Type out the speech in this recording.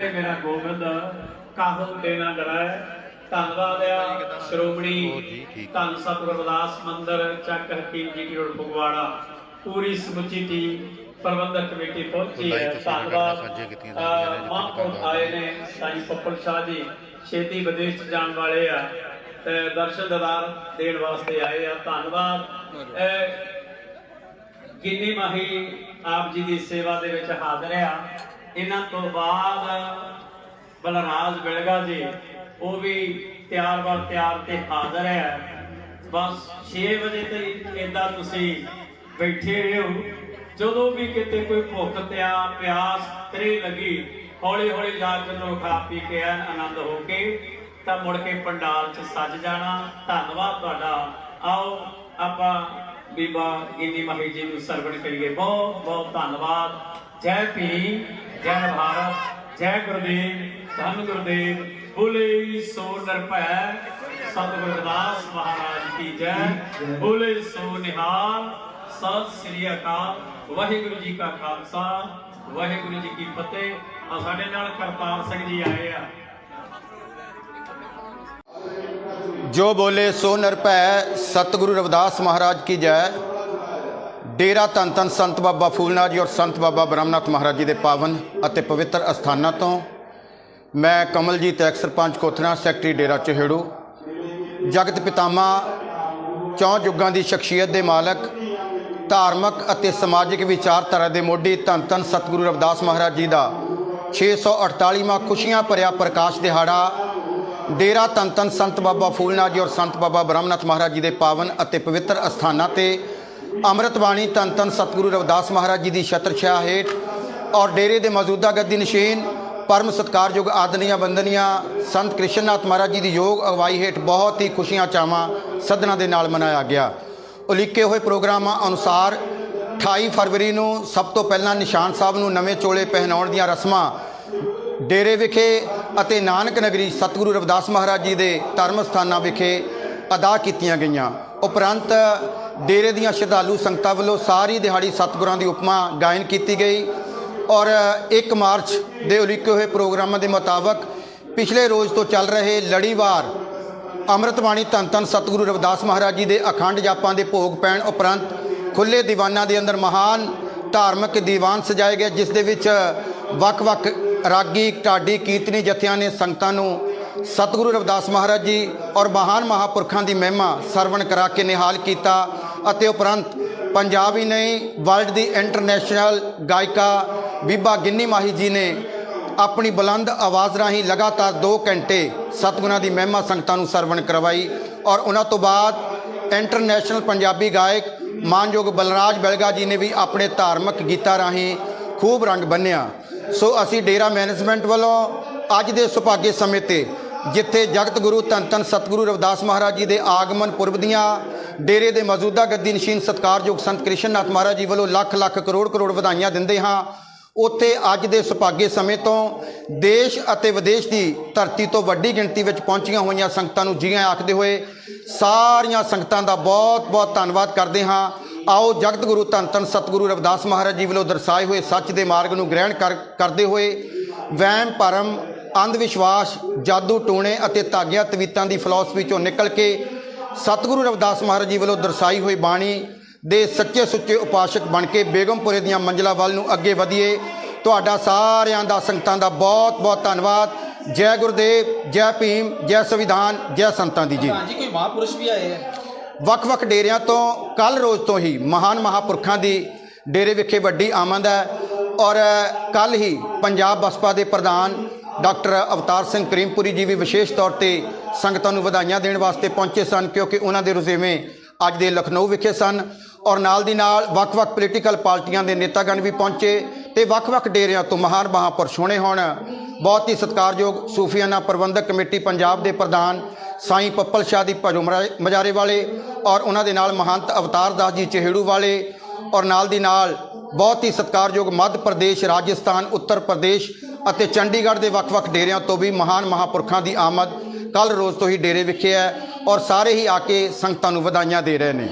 ਮੇਰਾ ਗੋਬਿੰਦ ਕਾਹਲ ਦੇਣਾ ਡਰਾਇ ਧੰਨਵਾਦ ਆ ਸ਼੍ਰੋਮਣੀ ਧੰਨ ਸਤਿਗੁਰ ਰਵਿਦਾਸ ਮੰਦਿਰ ਚੱਕ ਹਕੀਮ ਜੀ ਕੀ ਰੋਡ ਫਗਵਾੜਾ। ਪੂਰੀ ਸਮੁੱਚੀ ਟੀਮ ਪ੍ਰਬੰਧਕ ਕਮੇਟੀ ਪਹੁੰਚੀ ਹੈ। ਧੰਨਵਾਦ। ਮਹਾਂਪੁਰਖ ਆਏ ਨੇ ਸਾਈ ਪੱਪਲ ਸ਼ਾਹ ਜੀ। ਛੇਤੀ ਵਿਦੇਸ਼ ਚ ਜਾਣ ਵਾਲੇ ਆ। ਤੇ ਦਰਸ਼ਨ ਦਦਾਰ ਦੇਣ ਵਾਸਤੇ ਆਏ ਆ। ਧੰਨਵਾਦ। ਗਿੰਨੀ ਮਾਹੀ ਆਪ ਜੀ ਦੀ ਸੇਵਾ ਦੇ ਵਿੱਚ ਹਾਜ਼ਰ ਆ। ਇਹਨਾਂ ਤੋਂ ਬਾਅਦ ਬਲਰਾਜ ਬਿਲਗਾ ਜੀ, ਉਹ ਵੀ ਤਿਆਰ ਬਰ ਤਿਆਰ ਤੇ ਹਾਜ਼ਰ ਹੈ। ਬਸ 6 ਵਜੇ ਤੱਕ ਇਦਾਂ ਤੁਸੀਂ ਬੈਠੇ ਰਹੋ। ਜਦੋਂ ਵੀ ਕਿਤੇ ਕੋਈ ਭੁੱਖ ਤਿਆ ਪਿਆਸ ਤਰੇ ਲੱਗੀ ਹੌਲੀ ਹੌਲੀ ਜਾ ਕੇ ਲੋ ਖਾ ਪੀ ਕੇ ਐਨ ਆਨੰਦ ਹੋ ਕੇ ਤਾਂ ਮੁੜ ਕੇ ਪੰਡਾਲ 'ਚ ਸੱਜ ਜਾਣਾ। ਧੰਨਵਾਦ ਤੁਹਾਡਾ। ਆਓ, ਆਪਾਂ ਬੀਬਾ ਗਿੰਨੀ ਮਹੀ ਜੀ ਨੂੰ ਸਰਵਣ ਕਰੀਏ। ਬਹੁਤ ਬਹੁਤ ਧੰਨਵਾਦ। ਜੈ ਭੀਮ। ਜੈ ਭਾਰਤ ਜੈ ਗੁਰਦੇਵ, ਧੰਨ ਗੁਰਦੇਵ, ਬੋਲੇ ਸੋ ਨਰਭੈ ਸਤਿਗੁਰ ਰਵਿਦਾਸ ਮਹਾਰਾਜ ਕੀ ਜੈ। ਬੋਲੇ ਸੋ ਨਿਹਾਲ ਸਤਿ ਸ੍ਰੀ ਅਕਾਲ, ਵਾਹਿਗੁਰੂ ਜੀ ਕਾ ਖਾਲਸਾ, ਵਾਹਿਗੁਰੂ ਜੀ ਕੀ ਫਤਿਹ। ਆ ਸਾਡੇ ਨਾਲ ਕਰਤਾਰ ਸਿੰਘ ਜੀ ਆਏ ਆ। ਜੋ ਬੋਲੇ ਸੋ ਨਿਰਭੈ ਸਤਿਗੁਰੂ ਰਵਿਦਾਸ ਮਹਾਰਾਜ ਕੀ ਜੈ। ਡੇਰਾ ਧੰਨ ਧੰਨ ਸੰਤ ਬਾਬਾ ਫੂਲਨਾਥ ਜੀ ਔਰ ਸੰਤ ਬਾਬਾ ਬ੍ਰਹਮਨਾਥ ਮਹਾਰਾਜ ਜੀ ਦੇ ਪਾਵਨ ਅਤੇ ਪਵਿੱਤਰ ਅਸਥਾਨਾਂ ਤੋਂ ਮੈਂ ਕਮਲਜੀਤ ਐਕਸ ਸਰਪੰਚ ਕੋਥਰਾ ਸੈਕਟਰੀ ਡੇਰਾ ਚਹੇੜੂ। ਜਗਤ ਪਿਤਾਮਾ, ਚੌਂ ਯੁੱਗਾਂ ਦੀ ਸ਼ਖਸੀਅਤ ਦੇ ਮਾਲਕ, ਧਾਰਮਿਕ ਅਤੇ ਸਮਾਜਿਕ ਵਿਚਾਰਧਾਰਾ ਦੇ ਮੋਢੀ ਧੰਨ ਧੰਨ ਸਤਿਗੁਰੂ ਰਵਿਦਾਸ ਮਹਾਰਾਜ ਜੀ ਦਾ 648ਵਾਂ ਖੁਸ਼ੀਆਂ ਭਰਿਆ ਪ੍ਰਕਾਸ਼ ਦਿਹਾੜਾ ਡੇਰਾ ਧੰਨ ਧੰਨ ਸੰਤ ਬਾਬਾ ਫੂਲਨਾ ਜੀ ਔਰ ਸੰਤ ਬਾਬਾ ਬ੍ਰਹਮਨਾਥ ਮਹਾਰਾਜ ਜੀ ਦੇ ਪਾਵਨ ਅਤੇ ਪਵਿੱਤਰ ਅਸਥਾਨਾਂ ਤੇ ਅੰਮ੍ਰਿਤ ਬਾਣੀ ਧੰਨ ਧੰਨ ਸਤਿਗੁਰੂ ਰਵਿਦਾਸ ਮਹਾਰਾਜ ਜੀ ਦੀ ਛਤਰ ਛਾਇਆ ਹੇਠ ਔਰ ਡੇਰੇ ਦੇ ਮੌਜੂਦਾ ਗੱਦੀ ਨਸ਼ੀਨ, ਪਰਮ ਸਤਕਾਰਯੋਗ ਆਦਨੀਆਂ ਬੰਦਨੀਆਂ ਸੰਤ ਕ੍ਰਿਸ਼ਨਨਾਥ ਮਹਾਰਾਜ ਜੀ ਦੀ ਯੋਗ ਅਗਵਾਈ ਹੇਠ ਬਹੁਤ ਹੀ ਖੁਸ਼ੀਆਂ ਚਾਵਾਂ ਸਦਨਾਂ ਦੇ ਨਾਲ ਮਨਾਇਆ ਗਿਆ। ਉਲੀਕੇ ਹੋਏ ਪ੍ਰੋਗਰਾਮਾਂ ਅਨੁਸਾਰ 28 ਫਰਵਰੀ ਨੂੰ ਸਭ ਤੋਂ ਪਹਿਲਾਂ ਨਿਸ਼ਾਨ ਸਾਹਿਬ ਨੂੰ ਨਵੇਂ ਚੋਲੇ ਪਹਿਨਾਉਣ ਦੀਆਂ ਰਸਮਾਂ ਡੇਰੇ ਵਿਖੇ ਅਤੇ ਨਾਨਕ ਨਗਰੀ ਸਤਿਗੁਰੂ ਰਵਿਦਾਸ ਮਹਾਰਾਜ ਜੀ ਦੇ ਧਰਮ ਸਥਾਨਾਂ ਵਿਖੇ ਅਦਾ ਕੀਤੀਆਂ ਗਈਆਂ। ਉਪਰੰਤ ਡੇਰੇ ਦੀਆਂ ਸ਼ਰਧਾਲੂ ਸੰਗਤਾਂ ਵੱਲੋਂ ਸਾਰੀ ਦਿਹਾੜੀ ਸਤਿਗੁਰਾਂ ਦੀ ਉਪਮਾ ਗਾਇਨ ਕੀਤੀ ਗਈ ਔਰ 1 ਮਾਰਚ ਦੇ ਉਲੀਕੇ ਹੋਏ ਪ੍ਰੋਗਰਾਮਾਂ ਦੇ ਮੁਤਾਬਕ ਪਿਛਲੇ ਰੋਜ਼ ਤੋਂ ਚੱਲ ਰਹੇ ਲੜੀਵਾਰ ਅੰਮ੍ਰਿਤ ਬਾਣੀ ਧੰਨ ਧੰਨ ਸਤਿਗੁਰੂ ਰਵਿਦਾਸ ਮਹਾਰਾਜ ਜੀ ਦੇ ਅਖੰਡ ਜਾਪਾਂ ਦੇ ਭੋਗ ਪੈਣ ਉਪਰੰਤ ਖੁੱਲੇ ਦੀਵਾਨਾਂ ਦੇ ਅੰਦਰ ਮਹਾਨ ਧਾਰਮਿਕ ਦੀਵਾਨ ਸਜਾਏ ਗਏ, ਜਿਸ ਦੇ ਵਿੱਚ ਵੱਖ-ਵੱਖ ਰਾਗੀ, ਢਾਡੀ, ਕੀਰਤਨੀ ਜਥਿਆਂ ਨੇ ਸੰਗਤਾਂ ਨੂੰ ਸਤਿਗੁਰੂ ਰਵਿਦਾਸ ਮਹਾਰਾਜ ਜੀ ਔਰ ਮਹਾਨ ਮਹਾਪੁਰਖਾਂ ਦੀ ਮਹਿਮਾ ਸਰਵਣ ਕਰਾ ਕੇ ਨਿਹਾਲ ਕੀਤਾ। ਅਤੇ ਉਪਰੰਤ ਪੰਜਾਬ ਹੀ ਨਹੀਂ ਵਰਲਡ ਦੀ ਇੰਟਰਨੈਸ਼ਨਲ ਗਾਇਕਾ ਬੀਬਾ ਗਿੰਨੀ ਮਾਹੀ ਜੀ ਨੇ ਆਪਣੀ ਬੁਲੰਦ ਆਵਾਜ਼ ਰਾਹੀਂ ਲਗਾਤਾਰ 2 ਘੰਟੇ ਸਤਿਗੁਰਾਂ ਦੀ ਮਹਿਮਾ ਸੰਗਤਾਂ ਨੂੰ ਸਰਵਣ ਕਰਵਾਈ ਔਰ ਉਹਨਾਂ ਤੋਂ ਬਾਅਦ ਇੰਟਰਨੈਸ਼ਨਲ ਪੰਜਾਬੀ ਗਾਇਕ ਮਾਨਯੋਗ ਬਲਰਾਜ ਬਲਗਾ ਜੀ ਨੇ ਵੀ ਆਪਣੇ ਧਾਰਮਿਕ ਗੀਤਾਂ ਰਾਹੀਂ ਖੂਬ ਰੰਗ ਬੰਨਿਆ। ਸੋ ਅਸੀਂ ਡੇਰਾ ਮੈਨੇਜਮੈਂਟ ਵੱਲੋਂ ਅੱਜ ਦੇ ਸੁਭਾਗੇ ਸਮੇਂ ਤੇ ਜਿੱਥੇ ਜਗਤ ਗੁਰੂ ਧੰਨ ਧੰਨ ਸਤਿਗੁਰੂ ਰਵਿਦਾਸ ਮਹਾਰਾਜ ਜੀ ਦੇ ਆਗਮਨ ਪੁਰਬ ਦੀਆਂ ਡੇਰੇ ਦੇ ਮੌਜੂਦਾ ਗੱਦੀ ਨਸ਼ੀਨ ਸਤਕਾਰਯੋਗ ਸੰਤ ਕ੍ਰਿਸ਼ਨ ਨਾਥ ਮਹਾਰਾਜ ਜੀ ਵੱਲੋਂ ਲੱਖ ਲੱਖ ਕਰੋੜ ਕਰੋੜ ਵਧਾਈਆਂ ਦਿੰਦੇ ਹਾਂ। ਉੱਥੇ ਅੱਜ ਦੇ ਸੁਭਾਗੇ ਸਮੇਂ ਤੋਂ ਦੇਸ਼ ਅਤੇ ਵਿਦੇਸ਼ ਦੀ ਧਰਤੀ ਤੋਂ ਵੱਡੀ ਗਿਣਤੀ ਵਿੱਚ ਪਹੁੰਚੀਆਂ ਹੋਈਆਂ ਸੰਗਤਾਂ ਨੂੰ ਜੀਆਂ ਆਖਦੇ ਹੋਏ ਸਾਰੀਆਂ ਸੰਗਤਾਂ ਦਾ ਬਹੁਤ-ਬਹੁਤ ਧੰਨਵਾਦ ਕਰਦੇ ਹਾਂ। ਆਓ ਜਗਤ ਗੁਰੂ ਧੰਨ ਧੰਨ ਸਤਿਗੁਰੂ ਰਵਿਦਾਸ ਮਹਾਰਾਜ ਜੀ ਵੱਲੋਂ ਦਰਸਾਏ ਹੋਏ ਸੱਚ ਦੇ ਮਾਰਗ ਨੂੰ ਗ੍ਰਹਿਣ ਕਰ ਕਰਦੇ ਹੋਏ ਵਹਿਮ, ਭਰਮ, ਅੰਧ ਵਿਸ਼ਵਾਸ, ਜਾਦੂ ਟੂਣੇ ਅਤੇ ਧਾਗਿਆਂ ਤਵੀਤਾਂ ਦੀ ਫਿਲਾਸਫੀ ਚੋਂ ਨਿਕਲ ਕੇ ਸਤਿਗੁਰੂ ਰਵਿਦਾਸ ਮਹਾਰਾਜ ਜੀ ਵੱਲੋਂ ਦਰਸਾਈ ਹੋਈ ਬਾਣੀ ਦੇ ਸੱਚੇ ਸੁੱਚੇ ਉਪਾਸ਼ਕ ਬਣ ਕੇ ਬੇਗਮਪੁਰੇ ਦੀਆਂ ਮੰਜ਼ਲਾਂ ਵੱਲ ਨੂੰ ਅੱਗੇ ਵਧੀਏ। ਤੁਹਾਡਾ ਸਾਰਿਆਂ ਦਾ ਸੰਗਤਾਂ ਦਾ ਬਹੁਤ ਬਹੁਤ ਧੰਨਵਾਦ। ਜੈ ਗੁਰਦੇਵ ਜੈ ਭੀਮ ਜੈ ਸੰਵਿਧਾਨ ਜੈ ਸੰਤਾਂ ਦੀ ਜੀ ਹਾਂਜੀ ਕੋਈ ਮਹਾਪੁਰਸ਼ ਵੀ ਆਏ ਹੈ ਵੱਖ-ਵੱਖ ਡੇਰਿਆਂ ਤੋਂ ਕੱਲ ਰੋਜ਼ ਤੋਂ ਹੀ ਮਹਾਨ ਮਹਾਪੁਰਖਾਂ ਦੀ ਡੇਰੇ ਵਿਖੇ ਵੱਡੀ ਆਮਦ ਹੈ ਔਰ ਕੱਲ ਹੀ ਪੰਜਾਬ ਬਸਪਾ ਦੇ ਪ੍ਰਧਾਨ ਡਾਕਟਰ ਅਵਤਾਰ ਸਿੰਘ ਕਰੀਮਪੁਰੀ ਜੀ ਵੀ ਵਿਸ਼ੇਸ਼ ਤੌਰ ਤੇ ਸੰਗਤਾਂ ਨੂੰ ਵਧਾਈਆਂ ਦੇਣ ਵਾਸਤੇ ਪਹੁੰਚੇ ਸਨ, ਕਿਉਂਕਿ ਉਹਨਾਂ ਦੇ ਰੁਝੇਵੇਂ ਅੱਜ ਦੇ ਲਖਨਊ ਵਿਖੇ ਸਨ ਔਰ ਨਾਲ ਦੀ ਨਾਲ ਵੱਖ-ਵੱਖ ਪੋਲੀਟੀਕਲ ਪਾਰਟੀਆਂ ਦੇ ਨੇਤਾਗਣ ਵੀ ਪਹੁੰਚੇ ਤੇ ਵੱਖ-ਵੱਖ ਡੇਰਿਆਂ ਤੋਂ ਮਹਾਨ ਮਹਾਪੁਰਸ਼ ਹੋਣੇ ਹੋਣ। ਬਹੁਤ ਹੀ ਸਤਿਕਾਰਯੋਗ ਸੂਫੀਆਨਾ ਪ੍ਰਬੰਧਕ ਕਮੇਟੀ ਪੰਜਾਬ ਦੇ ਪ੍ਰਧਾਨ ਸਾਈਂ ਪੱਪਲ ਸ਼ਾਹ ਦੀ ਭਜੋ ਮਰਾ- ਮਜਾਰੇ ਵਾਲੇ ਔਰ ਉਹਨਾਂ ਦੇ ਨਾਲ ਮਹੰਤ ਅਵਤਾਰ ਦਾਸ ਜੀ ਚਿਹੜੂ ਵਾਲੇ ਔਰ ਨਾਲ ਦੀ ਨਾਲ ਬਹੁਤ ਹੀ ਸਤਿਕਾਰਯੋਗ ਮੱਧ ਪ੍ਰਦੇਸ਼, ਰਾਜਸਥਾਨ, ਉੱਤਰ ਪ੍ਰਦੇਸ਼ ਅਤੇ ਚੰਡੀਗੜ੍ਹ ਦੇ ਵੱਖ-ਵੱਖ ਡੇਰਿਆਂ ਤੋਂ ਵੀ ਮਹਾਨ ਮਹਾਪੁਰਖਾਂ ਦੀ ਆਮਦ ਕੱਲ ਰੋਜ਼ ਤੋਂ ਹੀ ਡੇਰੇ ਵਿਖੇ ਹੈ ਔਰ ਸਾਰੇ ਹੀ ਆ ਕੇ ਸੰਗਤਾਂ ਨੂੰ ਵਧਾਈਆਂ ਦੇ ਰਹੇ ਨੇ।